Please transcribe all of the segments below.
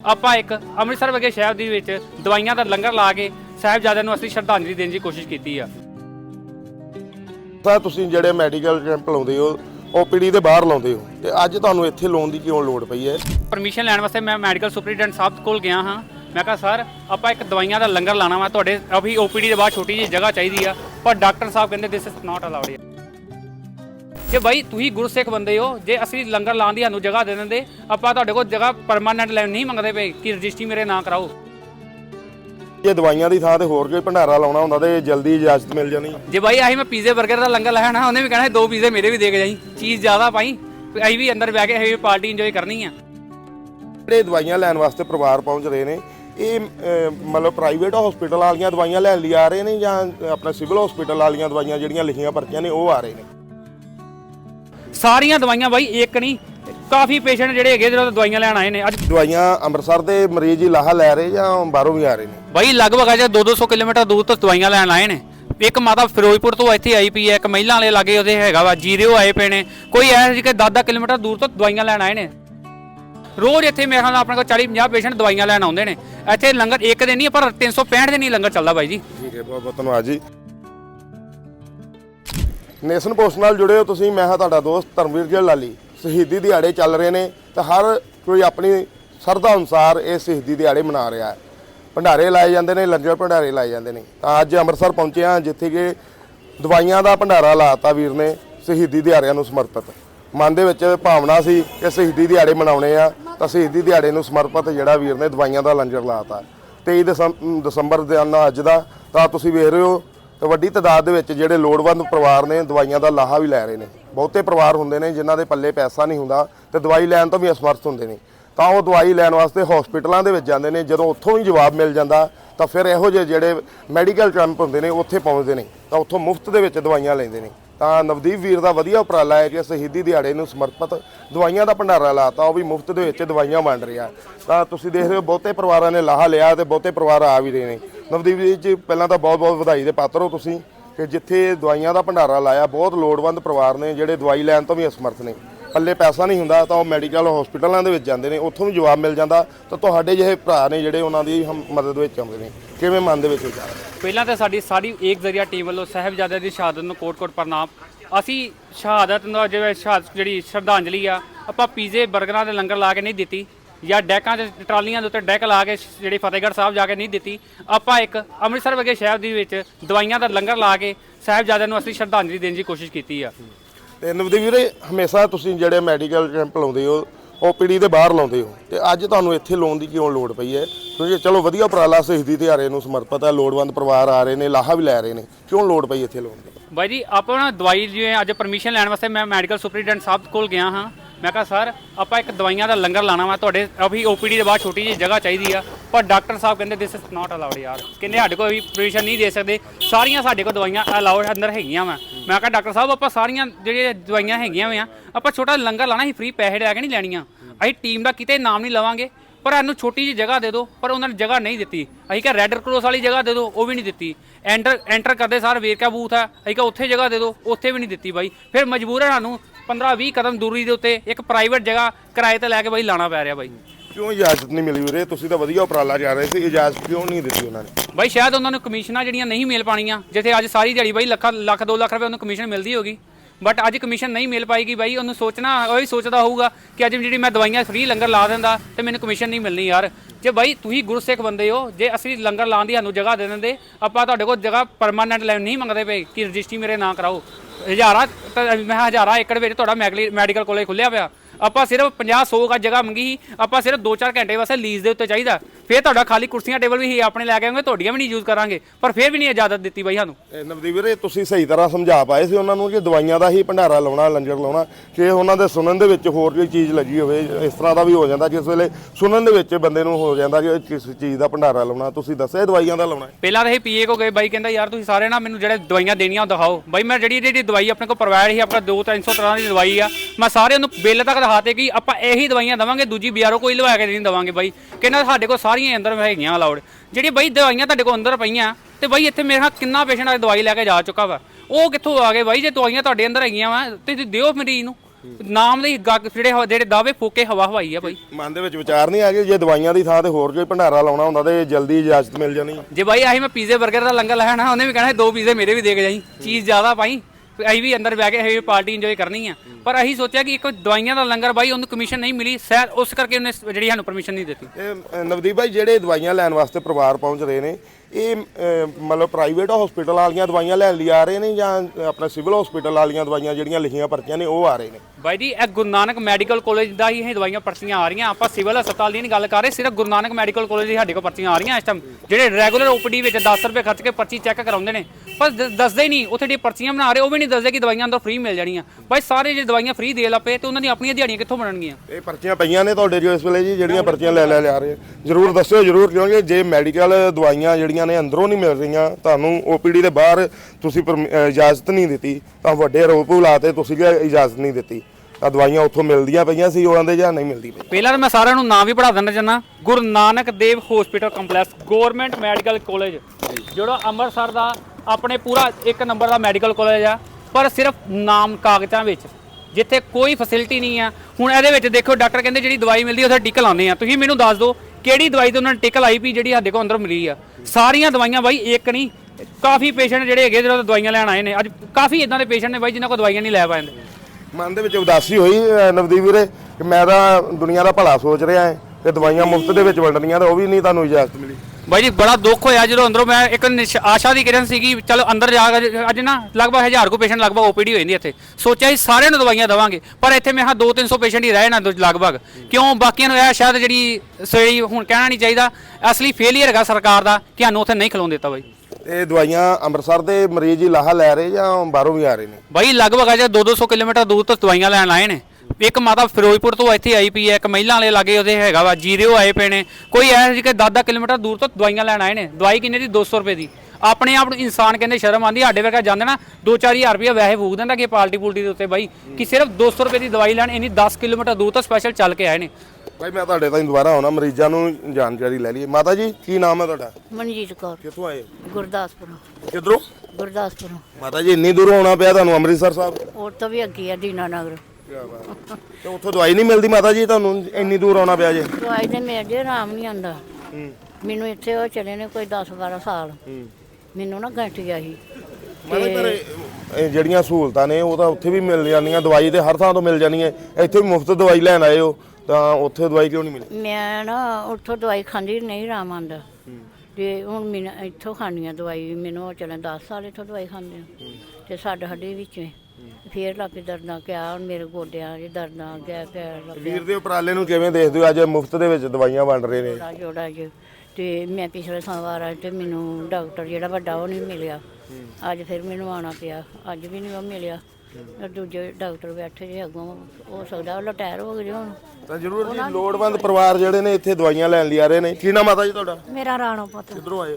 ਆਪਾਂ ਇੱਕ ਅੰਮ੍ਰਿਤਸਰ ਵਰਗੇ ਸ਼ਹਿਰ ਦੇ ਵਿੱਚ ਦਵਾਈਆਂ ਦਾ ਲੰਗਰ ਲਾ ਕੇ ਸਾਹਿਬਜ਼ਾਦਿਆਂ ਨੂੰ ਅਸੀਂ ਸ਼ਰਧਾਂਜਲੀ ਦੇਣ ਦੀ ਕੋਸ਼ਿਸ਼ ਕੀਤੀ ਆ। ਤਾਂ ਤੁਸੀਂ ਜਿਹੜੇ ਮੈਡੀਕਲ ਕੈਂਪ ਲਾਉਂਦੇ ਹੋ ਓਪੀਡੀ ਦੇ ਬਾਹਰ ਲਾਉਂਦੇ ਹੋ ਤੇ ਅੱਜ ਤੁਹਾਨੂੰ ਇੱਥੇ ਲਾਉਣ ਦੀ ਕਿਉਂ ਲੋੜ ਪਈ ਹੈ? ਪਰਮਿਸ਼ਨ ਲੈਣ ਵਾਸਤੇ ਮੈਂ ਮੈਡੀਕਲ ਸੁਪਰੀਡੈਂਟ ਸਾਹਿਬ ਕੋਲ ਗਿਆ ਹਾਂ। ਮੈਂ ਕਿਹਾ ਸਰ ਆਪਾਂ ਇੱਕ ਦਵਾਈਆਂ ਦਾ ਲੰਗਰ ਲਾਣਾ ਵਾ ਤੁਹਾਡੇ ਅਭੀ ਓਪੀਡੀ ਦੇ ਬਾਅਦ ਛੋਟੀ ਜਿਹੀ ਜਗ੍ਹਾ ਚਾਹੀਦੀ ਆ ਪਰ ਡਾਕਟਰ ਸਾਹਿਬ ਕਹਿੰਦੇ ਦਿਸ ਇਜ਼ ਨਾਟ ਅਲਾਉਡ ਜੇ ਬਾਈ ਤੁਸੀਂ ਗੁਰਸਿੱਖ ਬੰਦੇ ਹੋ ਜੇ ਅਸੀਂ ਲੰਗਰ ਲਾਉਣ ਦੀ ਸਾਨੂੰ ਜਗ੍ਹਾ ਦੇ ਦਿੰਦੇ ਆਪਾਂ ਤੁਹਾਡੇ ਕੋਲ ਜਗ੍ਹਾ ਪਰਮਾਨੈਂਟ ਲੈਣ ਨਹੀਂ ਮੰਗਦੇ ਪਏ ਕਿ ਰਜਿਸਟਰੀ ਮੇਰੇ ਨਾਂ ਕਰਾਓ। ਜੇ ਦਵਾਈਆਂ ਦੀ ਥਾਂ ਤੇ ਹੋਰ ਕੋਈ ਭੰਡਾਰਾ ਲਾਉਣਾ ਹੁੰਦਾ ਤੇ ਜਲਦੀ ਇਜਾਜ਼ਤ ਮਿਲ ਜਾਣੀ। ਜੇ ਬਾਈ ਆਹੀ ਮੈਂ ਪੀਜ਼ੇ 버ਗਰ ਦਾ ਲੰਗਰ ਲਾਇਆ ਨਾ ਉਹਨੇ ਵੀ ਕਹਿਣਾ ਦੋ ਪੀਜ਼ੇ ਮੇਰੇ ਵੀ ਦੇ ਕੇ ਜਾਈ ਚੀਜ਼ ਜ਼ਿਆਦਾ ਪਾਈ ਅਸੀਂ ਵੀ ਅੰਦਰ ਬਹਿ ਕੇ ਅਸੀਂ ਪਾਰਟੀ ਇੰਜੋਏ ਕਰਨੀ ਆ। ਜਿਹੜੇ ਦਵਾਈਆਂ ਲੈਣ ਵਾਸਤੇ ਪਰਿਵਾਰ ਪਹੁੰਚ ਰਹੇ ਨੇ ਇਹ ਮਤਲਬ ਪ੍ਰਾਈਵੇਟ ਹਸਪੀਟਲ ਵਾਲੀਆਂ ਦਵਾਈਆਂ ਲੈਣ ਲਈ ਆ ਰਹੇ ਨੇ ਜਾਂ ਆਪਣਾ ਸਿਵਲ ਹਸਪੀਟਲ ਵਾਲੀਆਂ ਦਵਾਈਆਂ ਜਿਹੜੀਆਂ ਲਿਖੀਆਂ ਪਰਚੀਆਂ ਨੇ ਉਹ ਆ ਰਹੇ ਨੇ? ਸਾਰੀਆਂ ਦਵਾਈਆਂ ਬਾਈ ਇੱਕ ਨਹੀਂ ਕਾਫੀ ਪੇਸ਼ੈਂਟ ਜਿਹੜੇ ਹੈਗੇ ਜਿਹੜੇ ਦਵਾਈਆਂ ਲੈਣ ਆਏ ਨੇ। ਅੱਜ ਦਵਾਈਆਂ ਅੰਮ੍ਰਿਤਸਰ ਦੇ ਮਰੀਜ਼ ਹੀ ਲਾਹਾ ਲੈ ਰਹੇ ਜਾਂ ਬਾਹਰੋਂ ਵੀ ਆ ਰਹੇ ਨੇ? ਬਾਈ ਲਗਭਗ ਅਜੇ 2-200 ਕਿਲੋਮੀਟਰ ਦੂਰ ਤੋਂ ਦਵਾਈਆਂ ਲੈਣ ਆਏ ਨੇ। ਇੱਕ ਮਾਤਾ ਫਿਰੋਜ਼ਪੁਰ ਤੋਂ ਇੱਥੇ ਆਈ ਪਈ ਹੈ ਇੱਕ ਮਹਿਲਾ ਵਾਲੇ ਲਾਗੇ ਉਹਦੇ ਹੈਗਾ ਵਾ ਜੀਰਿਓ ਆਏ ਪਏ ਨੇ। ਕੋਈ ਐ ਸੀ ਕਿ 10-10 ਕਿਲੋਮੀਟਰ ਦੂਰ ਤੋਂ ਦਵਾਈਆਂ ਲੈਣ ਆਏ ਨੇ। ਰੋਜ਼ ਇੱਥੇ ਮੇਰੇ ਨਾਲ ਆਪਣੇ ਕੋਲ 40-50 ਪੇਸ਼ੈਂਟ ਦਵਾਈਆਂ ਲੈਣ ਆਉਂਦੇ ਨੇ। ਇੱਥੇ ਲੰਗਰ ਇੱਕ ਦਿਨ ਨਹੀਂ ਪਰ 365 ਦਿਨ ਹੀ ਲੰਗਰ ਚੱਲਦਾ ਬਾਈ ਜੀ। ਠੀਕ ਹੈ ਬਹੁਤ ਬਹੁਤ ਧੰਨਵਾਦ ਜੀ। ਨੇਸ਼ਨ ਪੋਸਟ ਨਾਲ ਜੁੜੇ ਹੋ ਤੁਸੀਂ, ਮੈਂ ਹਾਂ ਤੁਹਾਡਾ ਦੋਸਤ ਧਰਮਵੀਰ ਜੀ ਲਾਲੀ। ਸ਼ਹੀਦੀ ਦਿਹਾੜੇ ਚੱਲ ਰਹੇ ਨੇ ਤਾਂ ਹਰ ਕੋਈ ਆਪਣੀ ਸਰਦਾ ਅਨੁਸਾਰ ਇਹ ਸ਼ਹੀਦੀ ਦਿਹਾੜੇ ਮਨਾ ਰਿਹਾ ਹੈ। ਭੰਡਾਰੇ ਲਾਏ ਜਾਂਦੇ ਨੇ, ਲੰਗਰ ਭੰਡਾਰੇ ਲਾਏ ਜਾਂਦੇ ਨੇ। ਤਾਂ ਅੱਜ ਅੰਮ੍ਰਿਤਸਰ ਪਹੁੰਚੇ ਹਾਂ, ਜਿੱਥੇ ਕਿ ਦਵਾਈਆਂ ਦਾ ਭੰਡਾਰਾ ਲਾਤਾ ਵੀਰ ਨੇ, ਸ਼ਹੀਦੀ ਦਿਹਾੜਿਆਂ ਨੂੰ ਸਮਰਪਿਤ। ਮਨ ਦੇ ਵਿੱਚ ਭਾਵਨਾ ਸੀ ਕਿ ਸ਼ਹੀਦੀ ਦਿਹਾੜੇ ਮਨਾਉਣੇ ਆ, ਤਾਂ ਸ਼ਹੀਦੀ ਦਿਹਾੜੇ ਨੂੰ ਸਮਰਪਿਤ ਜਿਹੜਾ ਵੀਰ ਨੇ ਦਵਾਈਆਂ ਦਾ ਲੰਗਰ ਲਾਤਾ। 23 ਦਸੰਬ- ਦਸੰਬਰ ਦੇ ਦਿਨ ਅੱਜ ਦਾ, ਤਾਂ ਤੁਸੀਂ ਵੇਖ ਰਹੇ ਹੋ ਤੇ ਵੱਡੀ ਤਾਦਾਦ ਦੇ ਵਿੱਚ ਜਿਹੜੇ ਲੋੜਵੰਦ ਪਰਿਵਾਰ ਨੇ, ਦਵਾਈਆਂ ਦਾ ਲਾਹਾ ਵੀ ਲੈ ਰਹੇ ਨੇ। ਬਹੁਤੇ ਪਰਿਵਾਰ ਹੁੰਦੇ ਨੇ ਜਿਨ੍ਹਾਂ ਦੇ ਪੱਲੇ ਪੈਸਾ ਨਹੀਂ ਹੁੰਦਾ ਤੇ ਦਵਾਈ ਲੈਣ ਤੋਂ ਵੀ ਅਸਮਰਥ ਹੁੰਦੇ ਨੇ। ਤਾਂ ਉਹ ਦਵਾਈ ਲੈਣ ਵਾਸਤੇ ਹਸਪੀਟਲਾਂ ਦੇ ਵਿੱਚ ਜਾਂਦੇ ਨੇ, ਜਦੋਂ ਉੱਥੋਂ ਹੀ ਜਵਾਬ ਮਿਲ ਜਾਂਦਾ, ਤਾਂ ਫਿਰ ਇਹੋ ਜਿਹੇ ਜਿਹੜੇ ਮੈਡੀਕਲ ਕੈਂਪ ਹੁੰਦੇ ਨੇ, ਉੱਥੇ ਪਹੁੰਚਦੇ ਨੇ। ਤਾਂ ਉੱਥੋਂ ਮੁਫਤ ਦੇ ਵਿੱਚ ਦਵਾਈਆਂ ਲੈਂਦੇ ਨੇ। ਤਾਂ ਨਵਦੀਪ ਵੀਰ ਦਾ ਵਧੀਆ ਉਪਰਾਲਾ ਹੈ ਕਿ ਸ਼ਹੀਦੀ ਦਿਹਾੜੇ ਨੂੰ ਸਮਰਪਿਤ ਦਵਾਈਆਂ ਦਾ ਭੰਡਾਰਾ ਲਾਤਾ। ਉਹ ਵੀ ਮੁਫਤ ਦੇ ਵਿੱਚ ਦਵਾਈਆਂ ਵੰਡ ਰਿਹਾ। ਤਾਂ ਤੁਸੀਂ ਦੇਖ ਰਹੇ ਹੋ, ਬਹੁਤੇ ਪਰਿਵਾਰਾਂ ਨੇ ਲਾਹਾ ਲਿਆ ਤੇ ਬਹੁਤੇ ਪਰਿਵਾਰ ਆ ਵੀ ਰਹੇ ਨੇ। ਨਵਦੀਪ ਵੀਰ ਜੀ, ਪਹਿਲਾਂ ਤਾਂ ਬਹੁਤ ਬਹੁਤ ਵਧਾਈ ਦੇ ਪਾਤਰ ਹੋ ਤੁਸੀਂ। ਕਿ ਜਿੱਥੇ ਦਵਾਈਆਂ ਦਾ ਭੰਡਾਰਾ ਲਾਇਆ, ਬਹੁਤ ਲੋੜਵੰਦ ਪਰਿਵਾਰ ਨੇ ਜਿਹੜੇ ਦਵਾਈ ਲੈਣ ਤੋਂ ਵੀ ਅਸਮਰਥ ਨੇ। ਪੱਲੇ ਪੈਸਾ ਨਹੀਂ ਹੁੰਦਾ, ਤਾਂ ਉਹ ਮੈਡੀਕਲ ਹਸਪੀਟਲਾਂ ਦੇ ਵਿੱਚ ਜਾਂਦੇ ਨੇ, ਉੱਥੋਂ ਵੀ ਜਵਾਬ ਮਿਲ ਜਾਂਦਾ, ਤਾਂ ਤੁਹਾਡੇ ਜਿਹੇ ਭਰਾ ਨੇ ਜਿਹੜੇ ਉਹਨਾਂ ਦੀ ਹਮ ਮਦਦ ਵਿੱਚ ਆਉਂਦੇ ਨੇ, ਕਿਵੇਂ ਮਨ ਦੇ ਵਿੱਚ ਵਿਚਾਰ ਹੈ? ਪਹਿਲਾਂ ਤਾਂ ਸਾਡੀ ਸਾਰੀ ਏਕ ਜ਼ਰੀਆ ਟੀਮ ਵੱਲੋਂ ਸਾਹਿਬਜ਼ਾਦਿਆਂ ਦੀ ਸ਼ਹਾਦਤ ਨੂੰ ਕੋਟ-ਕੋਟ ਪ੍ਰਣਾਮ ਅਸੀਂ ਸ਼ਹਾਦਤ ਨੂੰ ਜਿਵੇਂ ਸ਼ਹਾਦਤ ਜਿਹੜੀ ਸ਼ਰਧਾਂਜਲੀ ਆ, ਆਪਾਂ ਪੀਜ਼ੇ 버ਗਰਾਂ ਦੇ ਲੰਗਰ ਲਾ ਕੇ ਨਹੀਂ ਦਿੱਤੀ, ਜਾਂ ਡੈਕਾਂ ਤੇ ਟਰਾਲੀਆਂ ਦੇ ਉੱਤੇ ਡੈਕ ਲਾ ਕੇ ਸ਼- ਜਿਹੜੀ ਫਤਿਹਗੜ੍ਹ ਸਾਹਿਬ ਜਾ ਕੇ ਨਹੀਂ ਦਿੱਤੀ, ਆਪਾਂ ਇੱਕ ਅੰਮ੍ਰਿਤਸਰ ਵਰਗੇ ਸ਼ਹਿਰ ਦੇ ਵਿੱਚ ਦਵਾਈਆਂ ਦਾ ਲੰਗਰ ਲਾ ਕੇ ਸਾਹਿਬਜ਼ਾਦਿਆਂ ਨੂੰ ਅਸੀਂ ਸ਼ਰਧਾਂਜਲੀ ਦੇਣ ਦੀ ਕੋਸ਼ਿਸ਼ ਕੀਤੀ ਆ ਤੇ ਨਵਦੀਪ ਵੀਰੇ, ਹਮੇਸ਼ਾ ਤੁਸੀਂ ਜਿਹੜੇ ਮੈਡੀਕਲ ਕੈਂਪ ਲਾਉਂਦੇ ਹੋ ਓਪੀਡੀ ਦੇ ਬਾਹਰ ਲਾਉਂਦੇ ਹੋ। ਤੇ ਅੱਜ ਤੁਹਾਨੂੰ ਇੱਥੇ ਲਾਉਣ ਦੀ ਕਿਉਂ ਲੋੜ ਪਈ ਹੈ? ਕਿਉਂਕਿ ਚਲੋ ਵਧੀਆ ਉਪਰਾਲਾ ਸ਼ਹੀਦੀ ਦਿਹਾੜੇ ਨੂੰ ਸਮਰਪਿਤ ਹੈ, ਲੋੜਵੰਦ ਪਰਿਵਾਰ ਆ ਰਹੇ ਨੇ, ਲਾਹਾ ਵੀ ਲੈ ਰਹੇ ਨੇ। ਕਿਉਂ ਲੋੜ ਪਈ ਇੱਥੇ ਲਾਉਣ ਦੀ? ਬਾਈ ਜੀ, ਆਪਾਂ ਨਾ ਦਵਾਈ ਜਿਵੇਂ ਅੱਜ ਪਰਮਿਸ਼ਨ ਲੈਣ ਵਾਸਤੇ ਮੈਂ ਮੈਡੀਕਲ ਸੁਪਰੀਡੈਂਟ ਸਾਹਿਬ ਕੋਲ ਗਿਆ ਹਾਂ। ਮੈਂ ਕਿਹਾ, ਸਰ, ਆਪਾਂ ਇੱਕ ਦਵਾਈਆਂ ਦਾ ਲੰਗਰ ਲਾਣਾ ਵਾ ਤੁਹਾਡੇ, ਅਭੀ ਓਪੀਡੀ ਦੇ ਬਾਅਦ ਛੋਟੀ ਜਿਹੀ ਜਗ੍ਹਾ ਚਾਹੀਦੀ ਆ। ਪਰ ਡਾਕਟਰ ਸਾਹਿਬ ਕਹਿੰਦੇ ਦਿਸ ਇਜ਼ ਨਾਟ ਅਲਾਉਡ ਯਾਰ। ਕਹਿੰਦੇ, ਸਾਡੇ ਕੋਲ ਵੀ ਪਰਮਿਸ਼ਨ ਨਹੀਂ ਦੇ ਸਕਦੇ। ਸਾਰੀਆਂ ਸਾਡੇ ਕੋਲ ਦਵਾਈਆਂ ਅਲਾਉਡ ਅੰਦਰ ਹੈਗੀਆਂ ਵਾ। ਮੈਂ ਕਿਹਾ, ਡਾਕਟਰ ਸਾਹਿਬ, ਆਪਾਂ ਸਾਰੀਆਂ ਜਿਹੜੀਆਂ ਦਵਾਈਆਂ ਹੈਗੀਆਂ ਵਾ, ਆਪਾਂ ਛੋਟਾ ਲੰਗਰ ਲਾਣਾ ਸੀ ਫ੍ਰੀ ਪੈਸੇ ਲੈ ਕੇ ਨਹੀਂ ਲੈਣੀਆਂ। ਅਸੀਂ ਟੀਮ ਦਾ ਕਿਤੇ ਨਾਮ ਨਹੀਂ ਲਵਾਂਗੇ, ਪਰ ਇਹਨੂੰ ਛੋਟੀ ਜਿਹੀ ਜਗ੍ਹਾ ਦੇ ਦਿਓ, ਪਰ ਉਹਨਾਂ ਨੇ ਜਗ੍ਹਾ ਨਹੀਂ ਦਿੱਤੀ। ਅਸੀਂ ਕਿਹਾ ਰੈੱਡ ਕ੍ਰੋਸ ਵਾਲੀ ਜਗ੍ਹਾ ਦੇ ਦਿਓ, ਉਹ ਵੀ ਨਹੀਂ ਦਿੱਤੀ। ਐਂਟਰ ਐਂਟਰ ਕਰਦੇ, ਸਾਰ, ਵੇਰਕਾ ਬੂਥ ਆ। ਅਸੀਂ ਕਿਹਾ, ਉੱਥੇ ਜਗ੍ਹਾ ਦੇ ਦਿਓ, ਉੱਥੇ ਵੀ ਨਹੀਂ ਦਿੱਤੀ ਬਾਈ। ਫਿਰ ਮਜਬੂਰ ਹੈ ਸਾਨੂੰ 15 20 ਕਦਮ ਦੂਰੀ ਦੇ ਉੱਤੇ ਇੱਕ ਪ੍ਰਾਈਵੇਟ ਜਗ੍ਹਾ ਕਿਰਾਏ ਤੇ ਲੈ ਕੇ ਬਾਈ ਲਾਣਾ ਪੈ ਰਿਹਾ ਬਾਈ। ਕਿਉਂ ਇਜਾਜ਼ਤ ਨਹੀਂ ਮਿਲੀ ਵੀਰੇ ਤੁਸੀਂ ਤਾਂ ਵਧੀਆ ਉਪਰਾਲਾ ਜਾ ਰਹੇ ਸੀ ਇਜਾਜ਼ਤ ਕਿਉਂ ਨਹੀਂ ਦਿੱਤੀ ਉਹਨਾਂ ਨੇ? ਬਾਈ ਸ਼ਾਇਦ ਉਹਨਾਂ ਨੂੰ ਕਮਿਸ਼ਨਾਂ ਜਿਹੜੀਆਂ ਨਹੀਂ ਮਿਲ ਪਾਣੀਆਂ ਜਿੱਥੇ ਅੱਜ ਸਾਰੀ ਦਿਹਾੜੀ ਬਾਈ ਲੱਖ ਲੱਖ 2 ਲੱਖ ਰੁਪਏ ਉਹਨੂੰ ਕਮਿਸ਼ਨ ਮਿਲਦੀ ਹੋਗੀ ਬਟ ਅੱਜ ਕਮਿਸ਼ਨ ਨਹੀਂ ਮਿਲ ਪਾਏਗੀ ਬਾਈ ਉਹਨੂੰ ਸੋਚਣਾ ਉਹ ਹੀ ਸੋਚਦਾ ਹੋਊਗਾ ਕਿ ਅੱਜ ਜਿਹੜੀ ਮੈਂ ਦਵਾਈਆਂ ਫ੍ਰੀ ਲੰਗਰ ਲਾ ਦਿੰਦਾ ਤੇ ਮੈਨੂੰ ਕਮਿਸ਼ਨ ਨਹੀਂ ਮਿਲਣੀ ਯਾਰ। ਜੇ ਬਾਈ ਤੁਸੀਂ ਗੁਰਸਿੱਖ ਬੰਦੇ ਹੋ ਜੇ ਅਸੀਂ ਲੰਗਰ ਲਾਉਣ ਦੀ ਸਾਨੂੰ ਜਗ੍ਹਾ ਦੇ ਦਿੰਦੇ ਆਪਾਂ ਤੁਹਾਡੇ ਕੋਲ ਜਗ੍ਹਾ ਪਰਮਾਨੈਂਟ ਲੈਣ ਨਹੀਂ ਮੰਗਦੇ ਪਏ ਕਿ ਰਜਿਸਟਰੀ ਮੇਰੇ ਨਾਂ ਕਰਾਓ। ਹਜ਼ਾਰਾਂ ਤਾਂ ਮੈਂ ਹਜ਼ਾਰਾਂ ਏਕੜ ਵਿੱਚ ਤੁਹਾਡਾ ਮੈਗਲੀ- ਮੈਡੀਕਲ ਕਾਲਜ ਖੁੱਲਿਆ ਪਿਆ। ਆਪਾਂ ਸਿਰਫ 50 100 ਗਾ ਜਗ੍ਹਾ ਮੰਗੀ ਸੀ ਆਪਾਂ ਸਿਰਫ 2-4 ਘੰਟੇ ਵਾਸਤੇ ਲੀਜ਼ ਦੇ ਉੱਤੇ ਚਾਹੀਦਾ। ਫਿਰ ਤੁਹਾਡਾ ਖਾਲੀ ਕੁਰਸੀਆਂ ਟੇਬਲ ਵੀ ਹੀ ਆਪਣੇ ਲੈ ਕੇ ਆਉਂਗੇ ਤੁਹਾਡੀਆਂ ਵੀ ਨਹੀਂ ਯੂਜ਼ ਕਰਾਂਗੇ। ਪਰ ਫਿਰ ਵੀ ਨਹੀਂ ਇਜਾਜ਼ਤ ਦਿੱਤੀ ਬਾਈ ਸਾਨੂੰ। ਇਹ ਨਵਦੀਪ ਵੀਰੇ ਤੁਸੀਂ ਸਹੀ ਤਰ੍ਹਾਂ ਸਮਝਾ ਪਾਏ ਸੀ ਉਹਨਾਂ ਨੂੰ ਕਿ ਦਵਾਈਆਂ ਦਾ ਹੀ ਭੰਡਾਰਾ ਲਾਉਣਾ ਲੰਗਰ ਲਾਉਣਾ ਕਿ ਉਹਨਾਂ ਦੇ ਸੁਣਨ ਦੇ ਵਿੱਚ ਹੋਰ ਕੋਈ ਚੀਜ਼ ਲੱਗੀ ਹੋਵੇ ਇਸ ਤਰ੍ਹਾਂ ਦਾ ਵੀ ਹੋ ਜਾਂਦਾ ਜਿਸ ਵੇਲੇ ਸੁਣਨ ਦੇ ਵਿੱਚ ਬੰਦੇ ਨੂੰ ਹੋ ਜਾਂਦਾ ਕਿ ਕਿਸ ਚੀਜ਼ ਦਾ ਭੰਡਾਰਾ ਲਾਉਣਾ ਤੁਸੀਂ ਦੱਸਿਆ ਦਵਾਈਆਂ ਦਾ ਲਾਉਣਾ ਪਹਿਲਾਂ ਤਾਂ ਇਹ ਪੀਏ ਕੋ ਗਏ ਬਾਈ ਕਹਿੰਦਾ ਯਾਰ ਤੁਸੀਂ ਸਾਰੇ ਨਾ ਮੈਨੂੰ ਜਿਹੜੇ ਦਵਾਈਆਂ ਦੇਣੀਆਂ ਉਹ ਦਿਖਾਓ। ਬਾਈ ਮੈਂ ਜਿਹੜੀ ਜਿਹੜੀ ਦਵਾਈ ਆਪਣੇ ਕੋਲ ਪ੍ਰੋਵਾਈਡ ਸੀ ਆਪਣਾ 2-300 ਤਰ੍ਹਾਂ ਦੀ ਦਵਾਈ ਆ ਮੈਂ ਸਾਰੇ ਨੂੰ ਬਿੱਲ ਤੱਕ ਦਿਖਾਤੇ ਕਿ ਆਪਾਂ ਇਹੀ ਦਵਾਈਆਂ ਦਵਾਂਗੇ ਦੂਜੀ ਬਾਜ਼ਾਰੋਂ ਕੋਈ ਲਵਾ ਕੇ ਨਹੀਂ ਦਵਾਂਗੇ ਬਾਈ। ਕਹਿੰਦਾ ਸਾਡੇ ਕੋਲ ਸਾਰੀਆਂ ਅੰਦਰ ਹੈਗੀਆਂ ਅਲਾਉਡ ਜਿਹੜੀ ਬਾਈ ਦਵਾਈਆਂ ਤੁਹਾਡੇ ਕੋਲ ਅੰਦਰ ਪਈਆਂ ਤੇ ਬਾਈ ਇੱਥੇ ਮੇਰੇ ਨਾਲ ਕਿੰਨਾ ਪੇਸ਼ੈਂਟ ਆ ਦਵਾਈ ਲੈ ਕੇ ਜਾ ਚੁੱਕਾ ਵਾ। ਉਹ ਕਿੱਥੋਂ ਆ ਗਏ ਬਾਈ? ਜੇ ਦਵਾਈਆਂ ਤੁਹਾਡੇ ਅੰਦਰ ਹੈਗੀਆਂ ਵਾ ਤੇ ਤੁਸੀਂ ਦਿਓ ਮਰੀਜ਼ ਨੂੰ। ਨਾਮ ਦੇ ਗੱਗ ਜਿਹੜੇ ਜਿਹੜੇ ਦਾਅਵੇ ਫੋਕੇ ਹਵਾ ਹਵਾਈ ਆ ਬਾਈ। ਮਨ ਦੇ ਵਿੱਚ ਵਿਚਾਰ ਨਹੀਂ ਆ ਕਿ ਜੇ ਦਵਾਈਆਂ ਦੀ ਥਾਂ ਤੇ ਹੋਰ ਕੋਈ ਭੰਡਾਰਾ ਲਾਉਣਾ ਹੁੰਦਾ ਤੇ ਜਲਦੀ ਇਜਾਜ਼ਤ ਮਿਲ ਜਾਣੀ। ਜੇ ਬਾਈ ਆਹੀ ਮੈਂ ਪੀਜ਼ੇ 버ਗਰ ਦਾ ਲੰਗਰ ਲਾਇਆ ਨਾ ਉਹਨੇ ਵੀ ਕਹਿਣਾ ਦੋ ਪੀਜ਼ੇ ਮੇਰੇ ਵੀ ਦੇ ਕੇ ਜਾਈ। ਚੀਜ਼ ਜ਼ਿਆਦਾ ਪਾਈ। ਅਸੀਂ ਵੀ ਅੰਦਰ ਬਹਿ ਕੇ ਅਸੀਂ ਵੀ ਪਾਰਟੀ ਇੰਜੋਏ ਕਰਨੀ ਆ। ਪਰ ਅਸੀਂ ਸੋਚਿਆ ਕਿ ਇੱਕ ਦਵਾਈਆਂ ਦਾ ਲੰਗਰ ਬਾਈ ਉਹਨੂੰ ਕਮਿਸ਼ਨ ਨਹੀਂ ਮਿਲੀ। ਸ਼ਾਇਦ ਉਸ ਕਰਕੇ ਉਹਨੇ ਜਿਹੜੀ ਸਾਨੂੰ ਪਰਮਿਸ਼ਨ ਨਹੀਂ ਦਿੱਤੀ। ਇਹ ਅ, ਨਵਦੀਪ ਭਾਈ ਜਿਹੜੇ ਦਵਾਈਆਂ ਲੈਣ ਵਾਸਤੇ ਪਰਿਵਾਰ ਪਹੁੰਚ ਰਹੇ ਨੇ ਇਹ ਮਤਲਬ ਪ੍ਰਾਈਵੇਟ ਹਸਪੀਟਲ ਵਾਲੀਆਂ ਦਵਾਈਆਂ ਲੈਣ ਲਈ ਆ ਰਹੇ ਨੇ ਜਾਂ ਆਪਣਾ ਸਿਵਲ ਹਸਪੀਟਲ ਵਾਲੀਆਂ ਦਵਾਈਆਂ ਜਿਹੜੀਆਂ ਲਿਖੀਆਂ ਪਰਚੀਆਂ ਨੇ ਉਹ ਆ ਰਹੇ ਨੇ? ਬਾਈ ਜੀ ਇਹ ਗੁਰੂ ਨਾਨਕ ਮੈਡੀਕਲ ਕਾਲਜ ਦਾ ਹੀ ਇਹ ਦਵਾਈਆਂ ਪਰਚੀਆਂ ਆ ਰਹੀਆਂ। ਆਪਾਂ ਸਿਵਲ ਹਸਪਤਾਲ ਦੀ ਨਹੀਂ ਗੱਲ ਕਰ ਰਹੇ ਸਿਰਫ ਗੁਰੂ ਨਾਨਕ ਮੈਡੀਕਲ ਕਾਲਜ ਦੀ ਸਾਡੇ ਕੋਲ ਪਰਚੀਆਂ ਆ ਰਹੀਆਂ ਇਸ ਟਾਈਮ ਜਿਹੜੇ ਰੈਗੂਲਰ ਓਪੀਡੀ ਵਿੱਚ 10 ਰੁਪਏ ਖਰਚ ਕੇ ਪਰਚੀ ਚੈੱਕ ਕਰਾਉਂਦੇ ਨੇ। ਪਰ ਦ- ਦੱਸਦੇ ਹੀ ਨਹੀਂ ਉੱਥੇ ਜਿਹੜੀ ਪਰਚੀਆਂ ਬਣਾ ਰਹੇ ਉਹ ਵੀ ਨਹੀਂ ਦੱਸਦੇ ਕਿ ਦਵਾਈਆਂ ਅੰਦਰ ਫ੍ਰੀ ਮਿਲ ਜਾਣੀਆਂ। ਬਾਈ ਸਾਰੇ ਜੇ ਦਵਾਈਆਂ ਫ੍ਰੀ ਦੇ ਲੱਪੇ ਤੇ ਉਹਨਾਂ ਦੀਆਂ ਆਪਣੀਆਂ ਦਿਹਾੜੀਆਂ ਕਿੱਥੋਂ ਬਣਨਗੀਆਂ? ਇਹ ਪਰਚੀਆਂ ਪਈਆਂ ਨੇ ਤੁਹਾਡੇ ਜੋ ਇਸ ਵੇਲੇ ਜੀ ਜਿਹੜੀਆਂ ਪਰਚੀਆਂ ਲੈ ਲੈ ਜਾ ਰਹੇ ਜਰੂਰ ਦੱਸਿਓ ਜਰੂਰ ਕਿਉਂਕਿ ਜੇ ਮੈਡੀਕਲ ਦਵਾਈਆਂ ਜਿਹੜੀਆਂ ਨੇ ਅੰਦਰੋਂ ਨਹੀਂ ਮਿਲ ਰਹੀਆਂ ਤੁਹਾਨੂੰ ਓਪੀਡੀ ਦੇ ਬਾਹਰ ਤੁਸੀਂ ਪਰਮ- ਅ, ਇਜਾਜ਼ਤ ਨਹੀਂ ਦਿੱਤੀ ਤਾਂ ਵੱਡੇ ਆਰੋਪ ਲਾਤੇ ਤੁਸੀਂ ਕਿ ਇਜਾਜ਼ਤ ਨਹੀਂ ਦਿੱਤੀ। ਤਾਂ ਦਵਾਈਆਂ ਉੱਥੋਂ ਮਿਲਦੀਆਂ ਪਈਆਂ ਸੀ ਉਹਨਾਂ ਦੇ ਜਾਂ ਨਹੀਂ ਮਿਲਦੀ ਪਈ? ਪਹਿਲਾਂ ਤਾਂ ਮੈਂ ਸਾਰਿਆਂ ਨੂੰ ਨਾਮ ਵੀ ਪੜਾ ਦੇਣਾ ਚਾਹੁੰਦਾ Guru Nanak Dev hospital complex government medical college ਜਿਹੜਾ ਅੰਮ੍ਰਿਤਸਰ ਦਾ ਆਪਣੇ ਪੂਰਾ ਇੱਕ ਨੰਬਰ ਦਾ ਮੈਡੀਕਲ ਕਾਲਜ ਆ ਪਰ ਸਿਰਫ ਨਾਮ ਕਾਗਜ਼ਾਂ ਵਿੱਚ ਜਿੱਥੇ ਕੋਈ ਫੈਸਿਲਿਟੀ ਨਹੀਂ ਆ। ਹੁਣ ਇਹਦੇ ਵਿੱਚ ਦੇਖੋ ਡਾਕਟਰ ਕਹਿੰਦੇ ਜਿਹੜੀ ਦਵਾਈ ਮਿਲਦੀ ਉਹਦਾ ਟਿਕ ਲਾਉਂਦੇ ਆ। ਤੁਸੀਂ ਮੈਨੂੰ ਦੱਸ ਦਿਓ ਕਿਹੜੀ ਦਵਾਈ ਤੇ ਉਹਨਾਂ ਨੇ ਟਿਕ ਲਾਈ ਵੀ ਜਿਹੜੀ ਸਾਡੇ ਕੋਲ ਅੰਦਰ ਮਿਲੀ ਆ? ਸਾਰੀਆਂ ਦਵਾਈਆਂ ਬਾਈ ਇੱਕ ਨਹੀਂ ਕਾਫੀ ਪੇਸ਼ੈਂਟ ਜਿਹੜੇ ਹੈਗੇ ਜਿਹੜੇ ਦਵਾਈਆਂ ਲੈਣ ਆਏ ਨੇ। ਅੱਜ ਕਾਫੀ ਇਦਾਂ ਦੇ ਪੇਸ਼ੈਂਟ ਨੇ ਬਾਈ ਜਿਨ੍ਹਾਂ ਕੋਲ ਦਵਾਈਆਂ ਨਹੀਂ ਲੈ ਪਾਉਂਦੇ ਮਨ ਦੇ ਵਿੱਚ ਉਦਾਸੀ ਹੋਈ ਅ, ਨਵਦੀਪ ਵੀਰੇ ਕਿ ਮੈਂ ਤਾਂ ਦੁਨੀਆ ਦਾ ਭਲਾ ਸੋਚ ਰਿਹਾ ਹਾਂ ਤੇ ਦਵਾਈਆਂ ਮੁਫਤ ਦੇ ਵਿੱਚ ਵੰਡਣੀਆਂ ਤੇ ਉਹ ਵੀ ਨਹੀਂ ਤੁਹਾਨੂੰ ਇਜਾਜ਼ਤ ਮਿਲੀ। ਬਾਈ ਜੀ ਬੜਾ ਦੁੱਖ ਹੋਇਆ ਜਦੋਂ ਅੰਦਰੋਂ ਮੈਂ ਇੱਕ ਨਿਸ਼- ਆਸ਼ਾ ਦੀ ਕਿਰਨ ਸੀਗੀ ਚਲੋ ਅੰਦਰ ਜਾ ਕੇ ਅੱਜ ਨਾ ਲਗਭਗ 1000 ਕੋ ਪੇਸ਼ੈਂਟ ਲਗਭਗ ਓਪੀਡੀ ਹੋ ਜਾਂਦੀ ਇੱਥੇ। ਸੋਚਿਆ ਸੀ ਸਾਰਿਆਂ ਨੂੰ ਦਵਾਈਆਂ ਦਵਾਂਗੇ ਪਰ ਇੱਥੇ ਮੈਂ ਹਾਂ 2-300 ਪੇਸ਼ੈਂਟ ਹੀ ਰਹੇ ਨਾ ਦੋ- ਲਗਭਗ। ਕਿਉਂ? ਬਾਕੀਆਂ ਨੂੰ ਇਹ ਸ਼ਾਇਦ ਜਿਹੜੀ ਸਹੀ ਹੁਣ ਕਹਿਣਾ ਨਹੀਂ ਚਾਹੀਦਾ। ਅਸਲੀ ਫੇਲਿਅਰ ਹੈਗਾ ਸਰਕਾਰ ਦਾ ਕਿ ਸਾਨੂੰ ਉੱਥੇ ਨਹੀਂ ਖਲੋਣ ਦਿੱਤਾ ਬਾਈ। ਇਹ ਦਵਾਈਆਂ ਅੰਮ੍ਰਿਤਸਰ ਦੇ ਮਰੀਜ਼ ਹੀ ਲਾਹਾ ਲੈ ਰਹੇ ਜਾਂ ਬਾਹਰੋਂ ਵੀ ਆ ਰਹੇ ਨੇ? ਬਾਈ ਲਗਭਗ ਅਜੇ 2-200 ਕਿਲੋਮੀਟਰ ਦੂਰ ਤੋਂ ਦਵਾਈਆਂ ਲੈਣ ਆਏ ਨੇ। ਇੱਕ ਮਾਤਾ ਫਿਰੋਜ਼ਪੁਰ ਤੋਂ ਇੱਥੇ ਆਈ ਪਈ ਹੈ ਇੱਕ ਮਹਿਲਾ ਵਾਲੇ ਲਾਗੇ ਉਹਦੇ ਹੈਗਾ ਵਾ ਜੀਰਿਓ ਆਏ ਪਏ ਨੇ। ਕੋਈ ਐ ਸੀ ਕਿ 10 ਕਿਲੋਮੀਟਰ ਦੂਰ ਤੋਂ ਦਵਾਈਆਂ ਲੈਣ ਆਏ ਨੇ। ਦਵਾਈ ਕਿੰਨੇ ਦੀ? 200 ਰੁਪਏ ਦੀ। ਆਪਣੇ ਆਪ ਨੂੰ ਇਨਸਾਨ ਕਹਿੰਦੇ ਸ਼ਰਮ ਆਂਦੀ ਸਾਡੇ ਵਰਗਾ ਜਾਂਦੇ ਨਾ 2-4000 ਰੁਪਏ ਵੈਸੇ ਫੂਕ ਦਿੰਦਾ ਕਿ ਪਾਰਟੀ ਪੁਲਟੀ ਦੇ ਉੱਤੇ ਬਾਈ ਕਿ ਸਿਰਫ 200 ਰੁਪਏ ਦੀ ਦਵਾਈ ਲੈਣ ਇੰਨੀ 10 ਕਿਲੋਮੀਟਰ ਦੂਰ ਤੋਂ ਸਪੈਸ਼ਲ ਚੱਲ ਕੇ ਆਏ ਨੇ। ਭਾਈ ਮੈਂ ਤੁਹਾਡੇ ਤਾਈਂ ਦੁਬਾਰਾ ਆਉਣਾ ਮਰੀਜ਼ਾਂ ਨੂੰ ਜਾਣਕਾਰੀ ਲੈ ਲਈਏ। ਮਾਤਾ ਜੀ ਕੀ ਨਾਮ ਹੈ ਤੁਹਾਡਾ? ਮਨਜੀਤ ਕੌਰ। ਕਿੱਥੋਂ ਆਏ ਗੁਰਦਾਸਪੁਰੋਂ। ਕਿੱਧਰੋਂ? ਗੁਰਦਾਸਪੁਰੋਂ। ਮਾਤਾ ਜੀ ਇੰਨੀ ਦੂਰੋਂ ਆਉਣਾ ਪਿਆ ਤੁਹਾਨੂੰ ਅੰਮ੍ਰਿਤਸਰ ਸਾਹਿਬ? ਹੋਰ ਤੋਂ ਵੀ ਅੱਗੇ ਆ ਦੀਨਾ ਨਗਰ ਤੇ ਉੱਥੋਂ ਦਵਾਈ ਨਹੀਂ ਮਿਲਦੀ ਮਾਤਾ ਜੀ ਤੁਹਾਨੂੰ ਇੰਨੀ ਦੂਰ ਆਉਣਾ ਪਿਆ ਜੇ? ਦਵਾਈ ਤੇ ਮੇਰੇ ਜੇ ਆਰਾਮ ਨਹੀਂ ਆਂਦਾ ਹੂੰ। ਮੈਨੂੰ ਇੱਥੇ ਉਹ ਚਲੇ ਨੇ ਕੋਈ 10 12 ਸਾਲ। ਹੂੰ। ਮੈਨੂੰ ਨਾ ਗੰਠ ਆਹੀ ਮਾਤਾ ਪਰ ਇਹ- ਜਿਹੜੀਆਂ ਸਹੂਲਤਾਂ ਨੇ ਉਹ ਤਾਂ ਉੱਥੇ ਵੀ ਮਿਲ ਜਾਂਦੀਆਂ ਦਵਾਈ ਤੇ ਹਰ ਥਾਂ ਤੋਂ ਮਿਲ ਜਾਣੀ ਹੈ ਇੱਥੇ ਵੀ ਮੁਫਤ ਦਵਾਈ ਲੈਣ ਆਏ ਹੋ ਤਾਂ ਉੱਥੇ ਦਵਾਈ ਕਿਉਂ ਨਹੀਂ ਮਿਲੀ? ਮੈਂ ਨਾ ਉੱਥੋਂ ਦਵਾਈ ਖਾਂਦੀ ਨਹੀਂ ਆਰਾਮ ਆਂਦਾ ਤੇ ਹੁਣ ਮੈਂ ਇੱਥੋਂ ਖਾਂਦੀ ਆ ਦਵਾਈ ਮੈਨੂੰ ਉਹ ਚਲੇ 10 ਸਾਲ ਇੱਥੋਂ ਦਵਾਈ ਖਾਂਦੇ ਆ। ਤੇ ਸਾਡੇ ਹੱਡੀ ਵਿੱਚ ਫੇਰ ਲੱਗ ਦਰਦਾਂ ਕਿਆ ਹੁਣ ਮੇਰੇ ਗੋਡਿਆਂ 'ਚ ਦਰਦਾਂ ਆ ਗਿਆ ਪੈਰ ਲੱਗ ਵੀਰ ਦੇ ਉਪਰਾਲੇ ਨੂੰ ਕਿਵੇਂ ਦੇਖਦੇ ਹੋ? ਅੱਜ ਮੁਫਤ ਦੇ ਵਿੱਚ ਦਵਾਈਆਂ ਵੰਡ ਰਹੇ ਨੇ। ਜੋੜਾ ਜੋੜਾ ਜੇ। ਤੇ ਮੈਂ ਪਿਛਲੇ ਸੋਮਵਾਰ ਆਈ ਤੇ ਮੈਨੂੰ ਡਾਕਟਰ ਜਿਹੜਾ ਵੱਡਾ ਉਹ ਨਹੀਂ ਮਿਲਿਆ। ਅੱਜ ਫਿਰ ਮੈਨੂੰ ਆਉਣਾ ਪਿਆ। ਅੱਜ ਵੀ ਨਹੀਂ ਉਹ ਮਿਲਿਆ। ਤੇ ਦੂਜੇ ਡਾਕਟਰ ਬੈਠੇ ਜੇ ਅੱਗੋਂ ਹੋ ਸਕਦਾ ਉਹ ਲਟਾਇਰ ਹੋ ਗਏ ਹੁਣ। ਤਾਂ ਜ਼ਰੂਰ ਜੀ ਲੋੜਵੰਦ ਪਰਿਵਾਰ ਜਿਹੜੇ ਨੇ ਇੱਥੇ ਦਵਾਈਆਂ ਲੈਣ ਲਈ ਆ ਰਹੇ ਨੇ। ਕੀ ਨਾਮ ਮਾਤਾ ਜੀ ਤੁਹਾਡਾ? ਮੇਰਾ ਰਾਣੋ ਪੁੱਤ। ਕਿੱਧਰੋਂ ਆਏ?